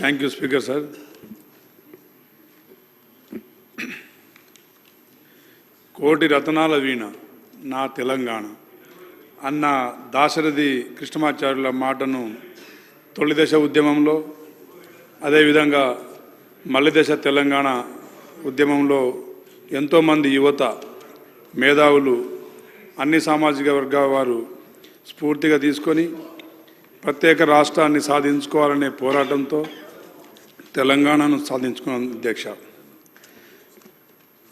Thank you speaker sir కోటి రతనాల వీణ నా తెలంగాణ. అన్న దాశరథి కృష్ణమాచార్యుల మాటను తొలి దశ ఉద్యమంలో అదేవిధంగా మల్లిదశ తెలంగాణ ఉద్యమంలో ఎంతోమంది యువత మేధావులు అన్ని సామాజిక వర్గాల వారు స్ఫూర్తిగా తీసుకొని ప్రత్యేక రాష్ట్రాన్ని సాధించుకోవాలనే పోరాటంతో తెలంగాణను సాధించుకున్న అధ్యక్ష.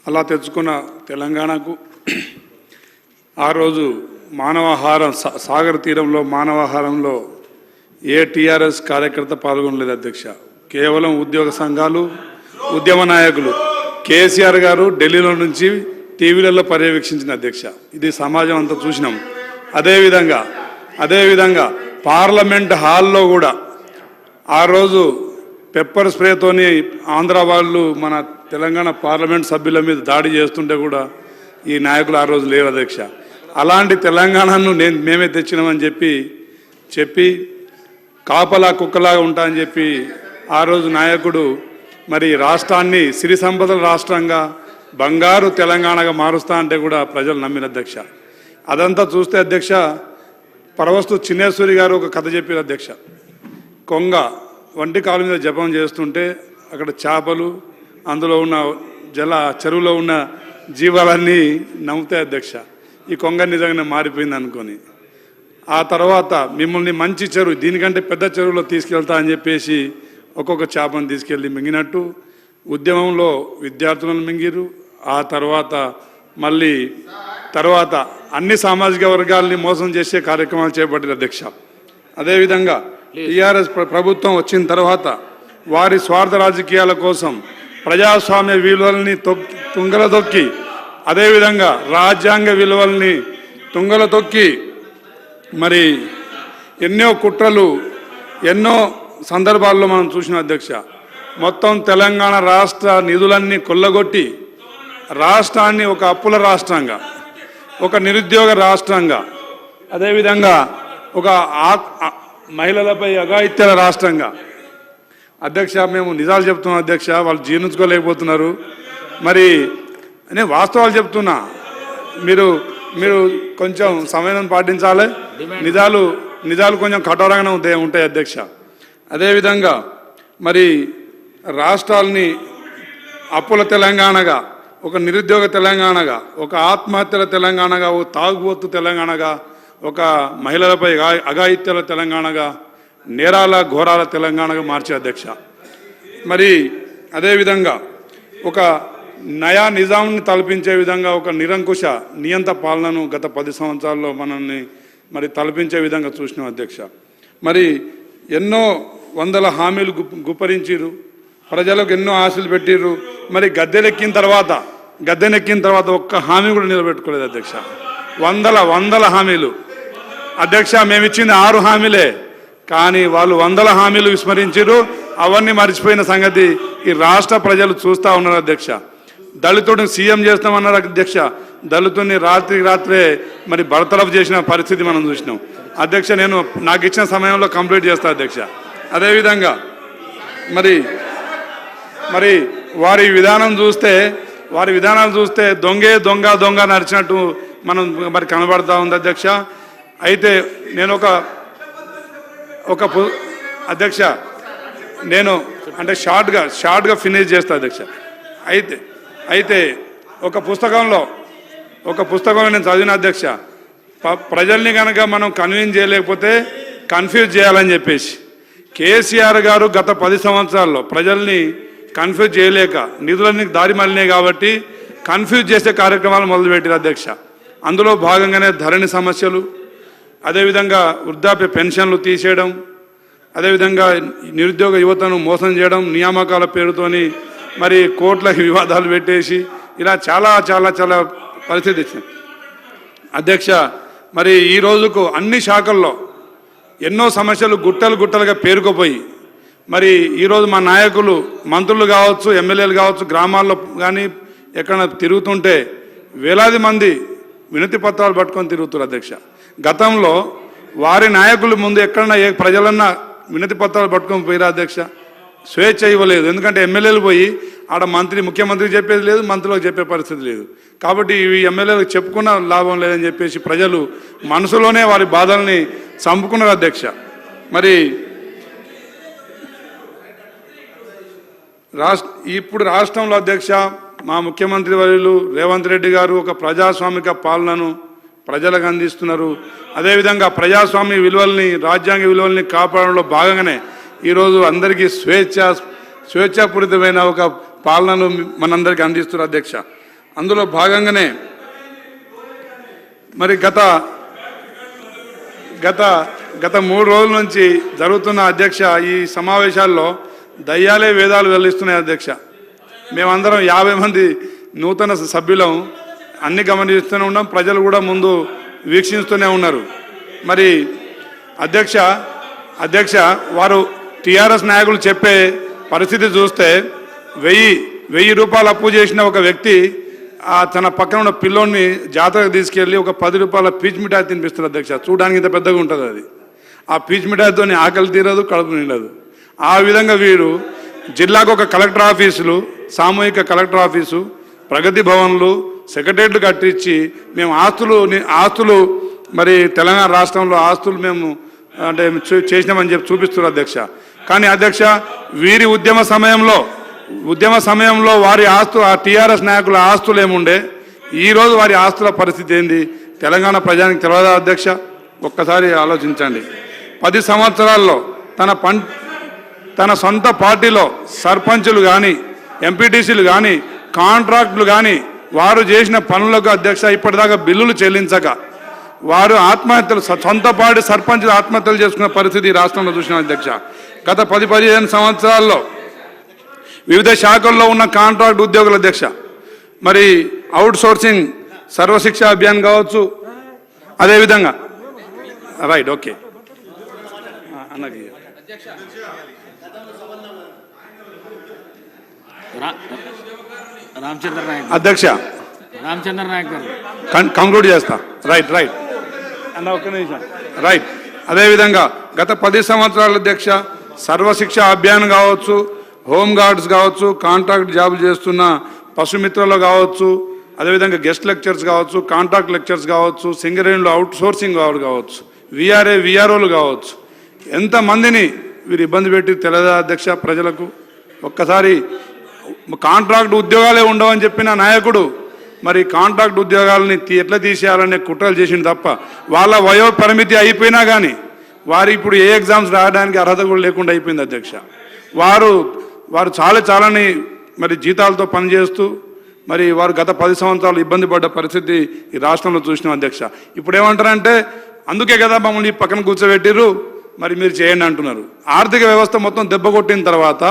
అలా తెచ్చుకున్న తెలంగాణకు ఆ రోజు మానవాహారం సా- సాగర్ తీరంలో మానవాహారంలో ఏ టీఆర్ఎస్ కార్యకర్త పాల్గొనలేదు అధ్యక్ష. కేవలం ఉద్యోగ సంఘాలు ఉద్యమ నాయకులు. కేసీఆర్ గారు ఢిల్లీలో నుంచి టీవీలలో పర్యవేక్షించిన అధ్యక్ష. ఇది సమాజం అంతా చూసినాం. అదేవిధంగా అదేవిధంగా పార్లమెంట్ హాల్లో కూడా ఆ రోజు పెప్పర్ స్ప్రేతోని ఆంధ్ర వాళ్ళు మన తెలంగాణ పార్లమెంట్ సభ్యుల మీద దాడి చేస్తుంటే కూడా ఈ నాయకులు ఆ రోజు లేవు అధ్యక్ష. అలాంటి తెలంగాణను నేను మేమే తెచ్చినామని చెప్పి చెప్పి కాపలా కుక్కలాగా ఉంటా అని చెప్పి ఆ రోజు నాయకుడు మరి రాష్ట్రాన్ని సిరి సంపదల రాష్ట్రంగా బంగారు తెలంగాణగా మారుస్తా అంటే కూడా ప్రజలు నమ్మిన అధ్యక్ష. అదంతా చూస్తే అధ్యక్ష పరవస్తు చిన్నేశ్వరి గారు ఒక కథ చెప్పారు అధ్యక్ష. కొంగ వంటి కాలు మీద జపం చేస్తుంటే అక్కడ చేపలు అందులో ఉన్న జల చెరువులో ఉన్న జీవాలన్నీ నమ్ముతాయి అధ్యక్ష. ఈ కొంగ నిజంగానే మారిపోయింది అనుకొని. ఆ తర్వాత మిమ్మల్ని మంచి చెరువు దీనికంటే పెద్ద చెరువులో తీసుకెళ్తా అని చెప్పేసి ఒక్కొక్క చేపను తీసుకెళ్ళి మింగినట్టు ఉద్యమంలో విద్యార్థులను మింగిరు ఆ తర్వాత మళ్ళీ తర్వాత అన్ని సామాజిక వర్గాల్ని మోసం చేసే కార్యక్రమాలు చేపట్టిన అధ్యక్ష. అదేవిధంగా టీఆర్ఎస్ ప్రభుత్వం వచ్చిన తర్వాత వారి స్వార్థ రాజకీయాల కోసం ప్రజాస్వామ్య విలువల్ని తొక్కి తుంగల తొక్కి అదేవిధంగా రాజ్యాంగ విలువల్ని తుంగల తొక్కి మరి ఎన్నో కుట్రలు ఎన్నో సందర్భాల్లో మనం చూసిన అధ్యక్ష మొత్తం తెలంగాణ రాష్ట్ర నిధులన్నీ కొల్లగొట్టి రాష్ట్రాన్ని ఒక అప్పుల రాష్ట్రంగా ఒక నిరుద్యోగ రాష్ట్రంగా అదేవిధంగా ఒక ఆ- మహిళలపై అఘాయిత్యాల రాష్ట్రంగా. అధ్యక్ష మేము నిజాలు చెప్తున్నాం అధ్యక్ష వాళ్ళు జీర్ణించుకోలేకపోతున్నారు. మరి నేను వాస్తవాలు చెప్తున్నా. మీరు మీరు కొంచెం సమయం పాటించాలి. నిజాలు నిజాలు కొంచెం కఠోరంగానే ఉంటాయి ఉంటాయి అధ్యక్ష. అదేవిధంగా మరి రాష్ట్రాల్ని అప్పుల తెలంగాణగా ఒక నిరుద్యోగ తెలంగాణగా ఒక ఆత్మహత్యల తెలంగాణగా ఒక తాగుబోతు తెలంగాణగా ఒక మహిళలపై అఘాయిత్యాల తెలంగాణగా నేరాల ఘోరాల తెలంగాణగా మార్చే అధ్యక్ష. మరి అదేవిధంగా ఒక నయా నిజాంని తలపించే విధంగా ఒక నిరంకుశ నియంత పాలనను గత పది సంవత్సరాల్లో మనల్ని మరి తలపించే విధంగా చూసినాం అధ్యక్ష. మరి ఎన్నో వందల హామీలు గు గుప్పరించిరు ప్రజలకు ఎన్నో ఆశలు పెట్టిర్రు. మరి గద్దెనెక్కిన తర్వాత గద్దెనెక్కిన తర్వాత ఒక్క హామీ కూడా నిలబెట్టుకోలేదు అధ్యక్ష. వందల వందల హామీలు. అధ్యక్ష మేము ఇచ్చింది ఆరు హామీలే. కానీ వాళ్ళు వందల హామీలు విస్మరించారు అవన్నీ మర్చిపోయిన సంగతి ఈ రాష్ట్ర ప్రజలు చూస్తూ ఉన్నారు అధ్యక్ష. దళితుడిని సీఎం చేస్తామన్నారు అధ్యక్ష. దళితుడిని రాత్రికి రాత్రే మరి బర్తరఫ్ చేసిన పరిస్థితి మనం చూసినాం. అధ్యక్ష నేను నాకు ఇచ్చిన సమయంలో కంప్లీట్ చేస్తా అధ్యక్ష. అదేవిధంగా మరి మరి వారి విధానం చూస్తే వారి విధానాలు చూస్తే దొంగే దొంగ దొంగ నడిచినట్టు మనం మరి కనబడతా ఉంది అధ్యక్ష. అయితే నేను ఒక ఒక పు- అధ్యక్ష నేను అంటే షార్ట్గా షార్ట్గా ఫినిష్ చేస్తా అధ్యక్ష. అయితే అయితే ఒక పుస్తకంలో ఒక పుస్తకంలో నేను చదివిన అధ్యక్ష ప- ప్రజల్ని కనుక మనం కన్విన్స్ చేయలేకపోతే కన్ఫ్యూజ్ చేయాలని చెప్పేసి కేసీఆర్ గారు గత పది సంవత్సరాల్లో ప్రజల్ని కన్ఫ్యూజ్ చేయలేక నిధులన్నీ దారి మళ్ళినాయి కాబట్టి కన్ఫ్యూజ్ చేసే కార్యక్రమాలు మొదలుపెట్టారు అధ్యక్ష. అందులో భాగంగానే ధరణి సమస్యలు అదేవిధంగా వృద్ధాప్య పెన్షన్లు తీసేయడం అదేవిధంగా నిరుద్యోగ యువతను మోసం చేయడం నియామకాల పేరుతోని మరి కోట్ల వివాదాలు పెట్టేసి ఇలా చాలా చాలా చాలా పరిస్థితి ఇచ్చింది అధ్యక్ష మరి ఈ రోజుకు అన్ని శాఖల్లో ఎన్నో సమస్యలు గుట్టలు గుట్టలుగా పేరుకుపోయి మరి ఈరోజు మా నాయకులు మంత్రులు కావచ్చు ఎమ్మెల్యేలు కావచ్చు గ్రామాల్లో కానీ ఎక్కడ తిరుగుతుంటే వేలాది మంది వినతి పత్రాలు పట్టుకొని తిరుగుతున్నారు అధ్యక్ష. గతంలో వారి నాయకులు ముందు ఎక్కడన్నా ఏ ప్రజలన్నా వినతి పత్రాలు పట్టుకొని పోయిరా అధ్యక్ష? స్వేచ్ఛ ఇవ్వలేదు. ఎందుకంటే ఎమ్మెల్యేలు పోయి ఆడ మంత్రి ముఖ్యమంత్రికి చెప్పేది లేదు మంత్రులకు చెప్పే పరిస్థితి లేదు. కాబట్టి ఇవి ఎమ్మెల్యేలకు చెప్పుకున్న లాభం లేదని చెప్పేసి ప్రజలు మనసులోనే వారి బాధల్ని చంపుకున్నారు అధ్యక్ష. మరి రాష్ట్ర ఇప్పుడు రాష్ట్రంలో అధ్యక్ష మా ముఖ్యమంత్రి వర్యులు రేవంత్ రెడ్డి గారు ఒక ప్రజాస్వామిక పాలనను ప్రజలకు అందిస్తున్నారు. అదేవిధంగా ప్రజాస్వామ్య విలువల్ని రాజ్యాంగ విలువల్ని కాపాడడంలో భాగంగానే ఈరోజు అందరికీ స్వేచ్ఛ స్వేచ్ఛాపూరితమైన ఒక పాలనను మనందరికీ అందిస్తున్నారు అధ్యక్ష. అందులో భాగంగానే మరి గత గత గత మూడు రోజుల నుంచి జరుగుతున్న అధ్యక్ష ఈ సమావేశాల్లో దయ్యాలే వేదాలు వెల్లిస్తున్నాయి అధ్యక్ష. మేమందరం యాభై మంది నూతన సభ్యులం. అన్ని గమనిస్తూనే ఉన్నాం. ప్రజలు కూడా ముందు వీక్షిస్తూనే ఉన్నారు. మరి అధ్యక్ష అధ్యక్ష వారు టీఆర్ఎస్ నాయకులు చెప్పే పరిస్థితి చూస్తే వెయ్యి వెయ్యి రూపాయలు అప్పు చేసిన ఒక వ్యక్తి తన పక్కన ఉన్న పిల్లోని జాతరకు తీసుకెళ్ళి ఒక పది రూపాయల పీచ్ మిఠాయి తినిపిస్తారు అధ్యక్ష. చూడడానికి ఇంత పెద్దగా ఉంటుంది అది. ఆ పీచ్ మిఠాయితో ఆకలి తీరదు కడుపు నిండదు. ఆ విధంగా వీరు జిల్లాకు ఒక కలెక్టర్ ఆఫీసులు సామూహిక కలెక్టర్ ఆఫీసు ప్రగతి భవన్లు సెక్రటరీలు కట్టించి మేము ఆస్తులు ఆస్తులు మరి తెలంగాణ రాష్ట్రంలో ఆస్తులు మేము అంటే చేసినామని చెప్పి చూపిస్తున్నారు అధ్యక్ష. కానీ అధ్యక్ష వీరి ఉద్యమ సమయంలో ఉద్యమ సమయంలో వారి ఆస్తు ఆ టీఆర్ఎస్ నాయకుల ఆస్తులు ఏముండే? ఈరోజు వారి ఆస్తుల పరిస్థితి ఏంది? తెలంగాణ ప్రజానికి తెలియదా అధ్యక్ష? ఒక్కసారి ఆలోచించండి. పది సంవత్సరాల్లో తన పం తన సొంత పార్టీలో సర్పంచులు కానీ ఎంపీటీసీలు కానీ కాంట్రాక్టులు కానీ వారు చేసిన పనులకు అధ్యక్ష ఇప్పటిదాకా బిల్లులు చెల్లించక వారు ఆత్మహత్యలు స- సొంత పార్టీ సర్పంచులు ఆత్మహత్యలు చేసుకున్న పరిస్థితి రాష్ట్రంలో చూసిన అధ్యక్ష. గత పది పదిహేను సంవత్సరాల్లో వివిధ శాఖల్లో ఉన్న కాంట్రాక్ట్ ఉద్యోగుల అధ్యక్ష మరి అవుట్ సోర్సింగ్ సర్వశిక్ష అభియాన్ కావచ్చు అదేవిధంగా రైట్ ఓకే. అన్నకి. రా- రామచంద్ర నాయక్ అధ్యక్ష. రామచంద్ర నాయక్ గారు. కంక్లూడ్ చేస్తా. Right right. అన్న ఒక్క నిమిషం. రైట్. అదేవిధంగా గత పది సంవత్సరాల అధ్యక్ష సర్వశిక్ష అభియాన్ కావచ్చు హోమ్ గార్డ్స్ కావచ్చు కాంట్రాక్ట్ జాబులు చేస్తున్న పశుమిత్రులు కావచ్చు అదేవిధంగా గెస్ట్ లెక్చర్స్ కావచ్చు కాంట్రాక్ట్ లెక్చర్స్ కావచ్చు సింగరేణులు అవుట్ సోర్సింగ్ వారు కావచ్చు విఆర్ఏ విఆర్ఓలు కావచ్చు. ఎంతమందిని వీరు ఇబ్బంది పెట్టి తెలియదా అధ్యక్ష ప్రజలకు? ఒక్కసారి కాంట్రాక్ట్ ఉద్యోగాలే ఉండవని చెప్పిన నాయకుడు మరి కాంట్రాక్ట్ ఉద్యోగాలని ఎట్లా తీసేయాలనే కుట్రలు చేసింది తప్ప వాళ్ళ వయో పరిమితి అయిపోయినా కానీ వారు ఇప్పుడు ఏ ఎగ్జామ్స్ రాయడానికి అర్హత కూడా లేకుండా అయిపోయింది అధ్యక్ష. వారు వారు చాలా చాలాని మరి జీతాలతో పనిచేస్తూ మరి వారు గత పది సంవత్సరాలు ఇబ్బంది పడ్డ పరిస్థితి ఈ రాష్ట్రంలో చూసినాం అధ్యక్ష. ఇప్పుడు ఏమంటారంటే అందుకే కదా మమ్మల్ని ఈ పక్కన కూర్చోబెట్టిర్రు మరి మీరు చేయండి అంటున్నారు. ఆర్థిక వ్యవస్థ మొత్తం దెబ్బ కొట్టిన తర్వాత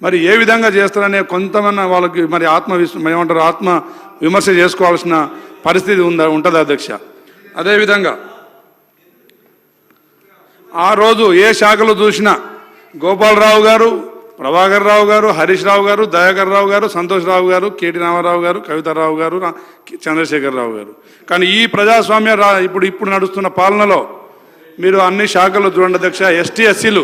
మరి ఏ విధంగా చేస్తారనే కొంతమంది వాళ్ళకి మరి ఆత్మ ఏమంటారు ఆత్మ విమర్శ చేసుకోవాల్సిన పరిస్థితి ఉందా ఉంటుంది అధ్యక్ష? అదేవిధంగా ఆ రోజు ఏ శాఖలు చూసినా గోపాలరావు గారు ప్రభాకర్ రావు గారు హరీష్ రావు గారు దయాకర్ రావు గారు సంతోష్ రావు గారు కేటీ రామారావు గారు కవితారావు గారు చంద్రశేఖర్ రావు గారు. కానీ ఈ ప్రజాస్వామ్య రా ఇప్పుడు ఇప్పుడు నడుస్తున్న పాలనలో మీరు అన్ని శాఖలు చూడండి అధ్యక్ష ఎస్టీ ఎస్సీలు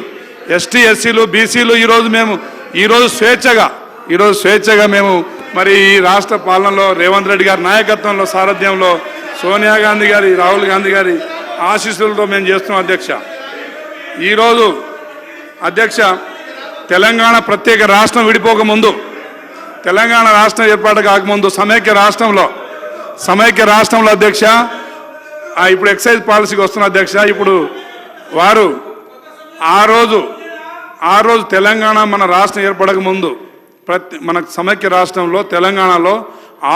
ఎస్టీ ఎస్సీలు బీసీలు ఈరోజు మేము ఈరోజు స్వేచ్ఛగా ఈరోజు స్వేచ్ఛగా మేము మరి ఈ రాష్ట్ర పాలనలో రేవంత్ రెడ్డి గారి నాయకత్వంలో సారథ్యంలో సోనియా గాంధీ గారి రాహుల్ గాంధీ గారి ఆశీస్సులతో మేము చేస్తున్నాం అధ్యక్ష. ఈరోజు అధ్యక్ష తెలంగాణ ప్రత్యేక రాష్ట్రం విడిపోక ముందు తెలంగాణ రాష్ట్రం ఏర్పాటు కాకముందు సమైక్య రాష్ట్రంలో సమైక్య రాష్ట్రంలో అధ్యక్ష ఇప్పుడు ఎక్సైజ్ పాలసీకి వస్తున్న అధ్యక్ష ఇప్పుడు వారు ఆ రోజు ఆ రోజు తెలంగాణ మన రాష్ట్రం ఏర్పడక ముందు ప్రతి మన సమైక్య రాష్ట్రంలో తెలంగాణలో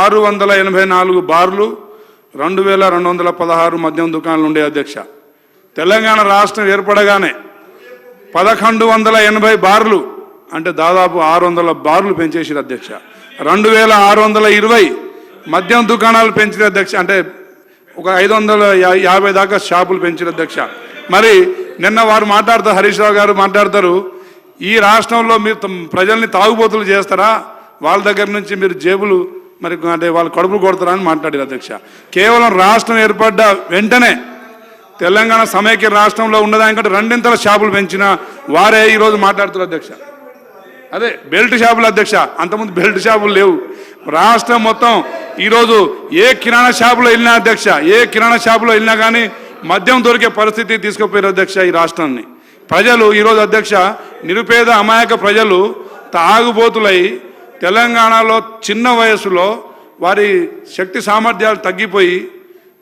ఆరు వందల ఎనభై నాలుగు బార్లు రెండు వేల రెండు వందల పదహారు మద్యం దుకాణాలు ఉండే అధ్యక్ష. తెలంగాణ రాష్ట్రం ఏర్పడగానే పదకొండు వందల ఎనభై బార్లు అంటే దాదాపు ఆరు వందల బార్లు పెంచేసారు అధ్యక్ష. రెండు వేల ఆరు వందల ఇరవై మద్యం దుకాణాలు పెంచిన అధ్యక్ష అంటే ఒక ఐదు వందల యాభై దాకా షాపులు పెంచిన అధ్యక్ష. మరి నిన్న వారు మాట్లాడతారు హరీష్ రావు గారు మాట్లాడతారు ఈ రాష్ట్రంలో మీరు ప్రజల్ని తాగుబోతులు చేస్తారా? వాళ్ళ దగ్గర నుంచి మీరు జేబులు మరి అంటే వాళ్ళు కడుపులు కొడతారా అని మాట్లాడారు అధ్యక్ష. కేవలం రాష్ట్రం ఏర్పడ్డ వెంటనే తెలంగాణ సమైక్య రాష్ట్రంలో ఉన్నదానికంటే రెండింతల షాపులు పెంచిన వారే ఈరోజు మాట్లాడుతున్నారు అధ్యక్ష. అదే బెల్ట్ షాపులు అధ్యక్ష అంతకుముందు బెల్ట్ షాపులు లేవు. రాష్ట్రం మొత్తం ఈరోజు ఏ కిరాణా షాపులో వెళ్ళినా అధ్యక్ష ఏ కిరాణా షాపులో వెళ్ళినా కానీ మద్యం దొరికే పరిస్థితి తీసుకుపోయారు అధ్యక్ష ఈ రాష్ట్రాన్ని. ప్రజలు ఈరోజు అధ్యక్ష నిరుపేద అమాయక ప్రజలు తాగుబోతులై తెలంగాణలో చిన్న వయసులో వారి శక్తి సామర్థ్యాలు తగ్గిపోయి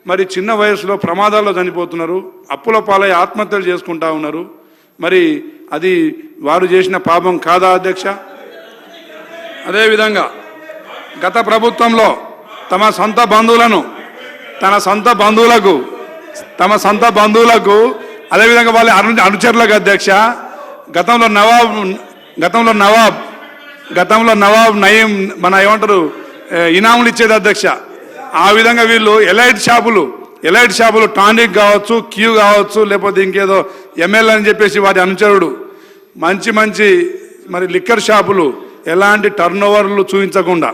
మరి చిన్న వయసులో ప్రమాదాల్లో చనిపోతున్నారు అప్పుల పాలై ఆత్మహత్యలు చేసుకుంటా ఉన్నారు. మరి అది వారు చేసిన పాపం కాదా అధ్యక్ష? అదేవిధంగా గత ప్రభుత్వంలో తమ సొంత బంధువులను తన సొంత బంధువులకు తమ సొంత బంధువులకు అదేవిధంగా వాళ్ళ అను అనుచరులకు అధ్యక్ష గతంలో నవాబ్ గతంలో నవాబ్ గతంలో నవాబ్ నయీం మన ఏమంటారు ఇనాములు ఇచ్చేది అధ్యక్ష. ఆ విధంగా వీళ్ళు ఎలైట్ షాపులు ఎలైట్ షాపులు టానిక్ కావచ్చు క్యూ కావచ్చు లేకపోతే ఇంకేదో ఎమ్మెల్యే అని చెప్పేసి వారి అనుచరుడు. మంచి మంచి మరి లిక్కర్ షాపులు ఎలాంటి టర్న్ ఓవర్లు చూపించకుండా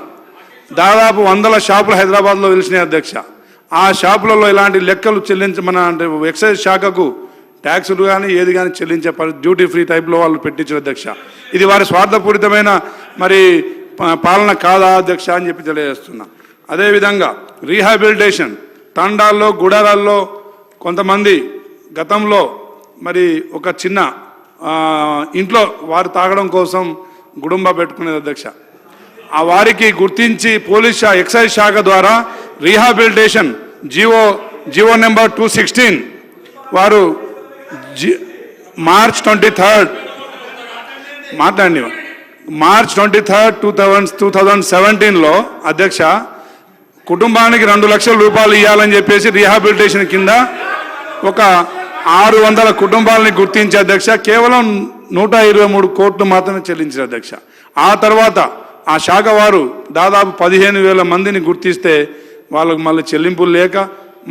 దాదాపు వందల షాపులు హైదరాబాద్లో వెలిసినాయి అధ్యక్ష. ఆ షాపులలో ఇలాంటి లెక్కలు చెల్లించ మన అంటే ఎక్సైజ్ శాఖకు ట్యాక్సులు కానీ ఏది కానీ చెల్లించే డ్యూటీ ఫ్రీ టైప్లో వాళ్ళు పెట్టించిన అధ్యక్ష. ఇది వారి స్వార్థపూరితమైన మరి పాలన కాదా అధ్యక్ష అని చెప్పి తెలియజేస్తున్నా. అదేవిధంగా రీహాబిలిటేషన్ తండాల్లో గుడారాల్లో కొంతమంది గతంలో మరి ఒక చిన్న ఇంట్లో వారు తాగడం కోసం గుడుంబ పెట్టుకునేది అధ్యక్ష. ఆ వారికి గుర్తించి పోలీస్ ఎక్సైజ్ శాఖ ద్వారా rehabilitation GO GO number two sixteen వారు జి మార్చ్ ట్వంటీ థర్డ్ మాట్లాడి March twenty third two thousand two thousand సెవెంటీన్లో అధ్యక్ష కుటుంబానికి రెండు లక్షల రూపాయలు ఇవ్వాలని చెప్పేసి రీహాబిలిటేషన్ కింద ఒక ఆరు వందల కుటుంబాలని గుర్తించే అధ్యక్ష కేవలం నూట ఇరవై మూడు కోట్లు మాత్రమే చెల్లించారు అధ్యక్ష. ఆ తర్వాత ఆ శాఖ వారు దాదాపు పదిహేను వేల మందిని గుర్తిస్తే వాళ్ళకు మళ్ళీ చెల్లింపులు లేక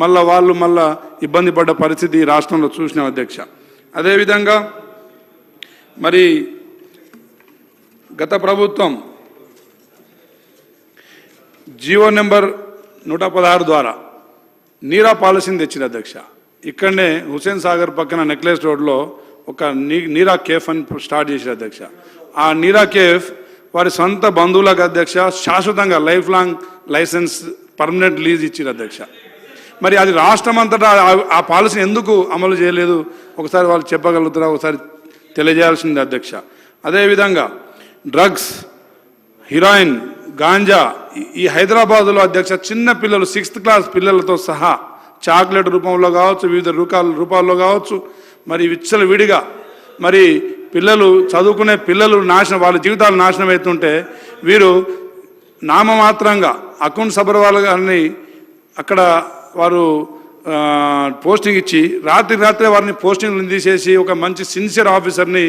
మళ్ళీ వాళ్ళు మళ్ళా ఇబ్బంది పడ్డ పరిస్థితి ఈ రాష్ట్రంలో చూసిన అధ్యక్ష. అదేవిధంగా మరి గత ప్రభుత్వం జియో నెంబర్ నూట పదహారు ద్వారా నీరా పాలసీని తెచ్చింది అధ్యక్ష. ఇక్కడనే హుసేన్ సాగర్ పక్కన నెక్లెస్ రోడ్లో ఒక నీరా కేఫ్ అని స్టార్ట్ చేశారు అధ్యక్ష. ఆ నీరా కేఫ్ వారి సొంత బంధువులకు అధ్యక్ష శాశ్వతంగా life long license permanent lease ఇచ్చిన అధ్యక్ష. మరి అది రాష్ట్రం అంతటా ఆ- ఆ పాలసీని ఎందుకు అమలు చేయలేదు? ఒకసారి వాళ్ళు చెప్పగలుగుతారా? ఒకసారి తెలియజేయాల్సింది అధ్యక్ష. అదేవిధంగా డ్రగ్స్ హిరాయిన్ గాంజా ఈ- ఈ హైదరాబాదులో అధ్యక్ష చిన్న పిల్లలు సిక్స్త్ క్లాస్ పిల్లలతో సహా చాక్లెట్ రూపంలో కావచ్చు వివిధ రూపాల రూపాల్లో కావచ్చు మరి విచ్చల విడిగా మరి పిల్లలు చదువుకునే పిల్లలు నాశనం వాళ్ళ జీవితాలు నాశనం అవుతుంటే వీరు నామమాత్రంగా అకౌంట్ సబర్వాల్ గారిని అక్కడ వారు పోస్టింగ్ ఇచ్చి రాత్రి రాత్రే వారిని పోస్టింగ్ తీసేసి ఒక మంచి సిన్సియర్ ఆఫీసర్ని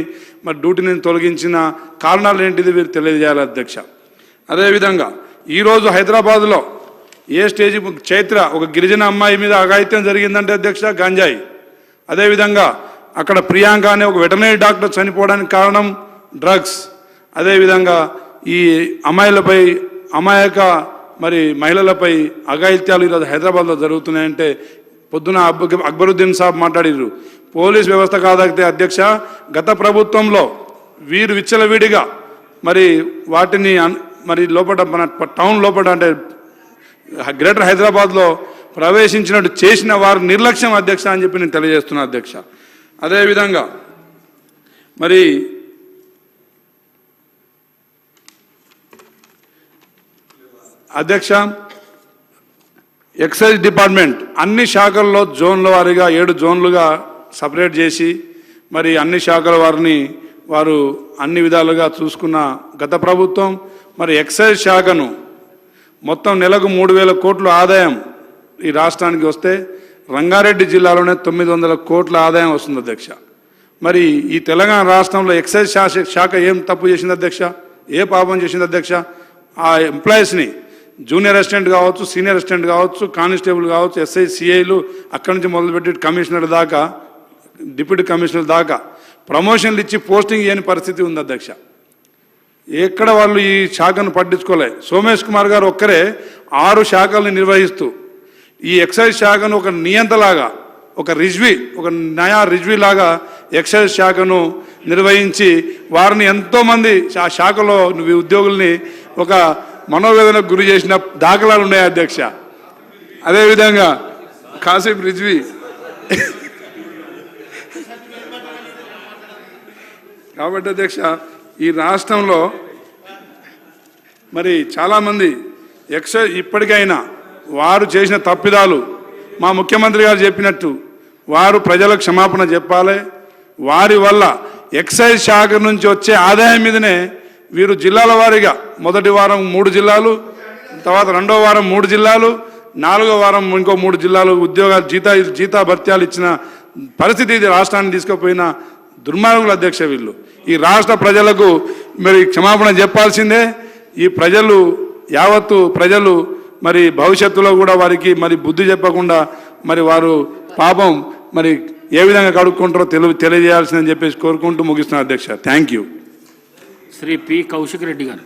మరి డ్యూటీని తొలగించిన కారణాలు ఏంటిది వీరు తెలియజేయాలి అధ్యక్ష. అదేవిధంగా ఈరోజు హైదరాబాద్లో ఏ స్టేజ్ చైత్ర ఒక గిరిజన అమ్మాయి మీద అఘాయిత్యం జరిగిందంటే అధ్యక్ష గంజాయి. అదేవిధంగా అక్కడ ప్రియాంక అనే ఒక వెటనరీ డాక్టర్ చనిపోవడానికి కారణం డ్రగ్స్ అదేవిధంగా ఈ అమ్మాయిలపై అమాయక మరి మహిళలపై అఘాయిత్యాలు ఈరోజు హైదరాబాద్లో జరుగుతున్నాయంటే పొద్దున అక్బ- అక్బరుద్దీన్ సాబ్ మాట్లాడిర్రు. పోలీస్ వ్యవస్థ కాదగితే అధ్యక్ష గత ప్రభుత్వంలో వీరు విచ్చలవిడిగా మరి వాటిని మరి లోపల మన టౌన్ లోపల అంటే గ్రేటర్ హైదరాబాద్లో ప్రవేశించినట్టు చేసిన వారు నిర్లక్ష్యం అధ్యక్ష అని చెప్పి నేను తెలియజేస్తున్నా అధ్యక్ష. అదేవిధంగా మరి అధ్యక్ష ఎక్సైజ్ డిపార్ట్మెంట్ అన్ని శాఖల్లో జోన్ల వారీగా ఏడు జోన్లుగా సపరేట్ చేసి మరి అన్ని శాఖల వారిని వారు అన్ని విధాలుగా చూసుకున్న గత ప్రభుత్వం మరి ఎక్సైజ్ శాఖను మొత్తం నెలకు మూడు వేల కోట్ల ఆదాయం ఈ రాష్ట్రానికి వస్తే రంగారెడ్డి జిల్లాలోనే తొమ్మిది వందల కోట్ల ఆదాయం వస్తుంది అధ్యక్ష. మరి ఈ తెలంగాణ రాష్ట్రంలో ఎక్సైజ్ శాఖ శాఖ ఏం తప్పు చేసింది అధ్యక్ష? ఏ పాపం చేసింది అధ్యక్ష? ఆ ఎంప్లాయీస్ని జూనియర్ అసిస్టెంట్ కావచ్చు సీనియర్ అసిస్టెంట్ కావచ్చు కానిస్టేబుల్ కావచ్చు ఎస్ఐ సిఐలు అక్కడి నుంచి మొదలుపెట్టి కమిషనర్ దాకా డిప్యూటీ కమిషనర్ దాకా ప్రమోషన్లు ఇచ్చి పోస్టింగ్ చేయని పరిస్థితి ఉంది అధ్యక్ష. ఎక్కడ వాళ్ళు ఈ శాఖను పట్టించుకోలే. సోమేష్ కుమార్ గారు ఒక్కరే ఆరు శాఖల్ని నిర్వహిస్తూ ఈ ఎక్సైజ్ శాఖను ఒక నియంతలాగా ఒక రిజ్వి ఒక నయా రిజ్వి లాగా ఎక్సైజ్ శాఖను నిర్వహించి వారిని ఎంతోమంది ఆ శాఖలో నువ్వు ఉద్యోగుల్ని ఒక మనోవేదనకు గురి చేసిన దాఖలాలు ఉన్నాయి అధ్యక్ష. అదేవిధంగా కాశీ రిజ్వి కాబట్టి అధ్యక్ష ఈ రాష్ట్రంలో మరి చాలామంది ఎక్సైజ్ ఇప్పటికైనా వారు చేసిన తప్పిదాలు మా ముఖ్యమంత్రి గారు చెప్పినట్టు వారు ప్రజలకు క్షమాపణ చెప్పాలి. వారి వల్ల ఎక్సైజ్ శాఖ నుంచి వచ్చే ఆదాయం మీదనే వీరు జిల్లాల వారీగా మొదటి వారం మూడు జిల్లాలు తర్వాత రెండో వారం మూడు జిల్లాలు నాలుగో వారం ఇంకో మూడు జిల్లాలు ఉద్యోగాలు జీతా జీతా భత్యాలు ఇచ్చిన పరిస్థితి ఇది రాష్ట్రాన్ని తీసుకుపోయిన దుర్మార్గుల అధ్యక్ష వీళ్ళు. ఈ రాష్ట్ర ప్రజలకు మరి క్షమాపణ చెప్పాల్సిందే. ఈ ప్రజలు యావత్తు ప్రజలు మరి భవిష్యత్తులో కూడా వారికి మరి బుద్ధి చెప్పకుండా మరి వారు పాపం మరి ఏ విధంగా కడుక్కుంటారో తెలు తెలియజేయాల్సిందని చెప్పేసి కోరుకుంటూ ముగిస్తున్నా అధ్యక్ష. Thank you Shri P Kaushik Reddy గారు.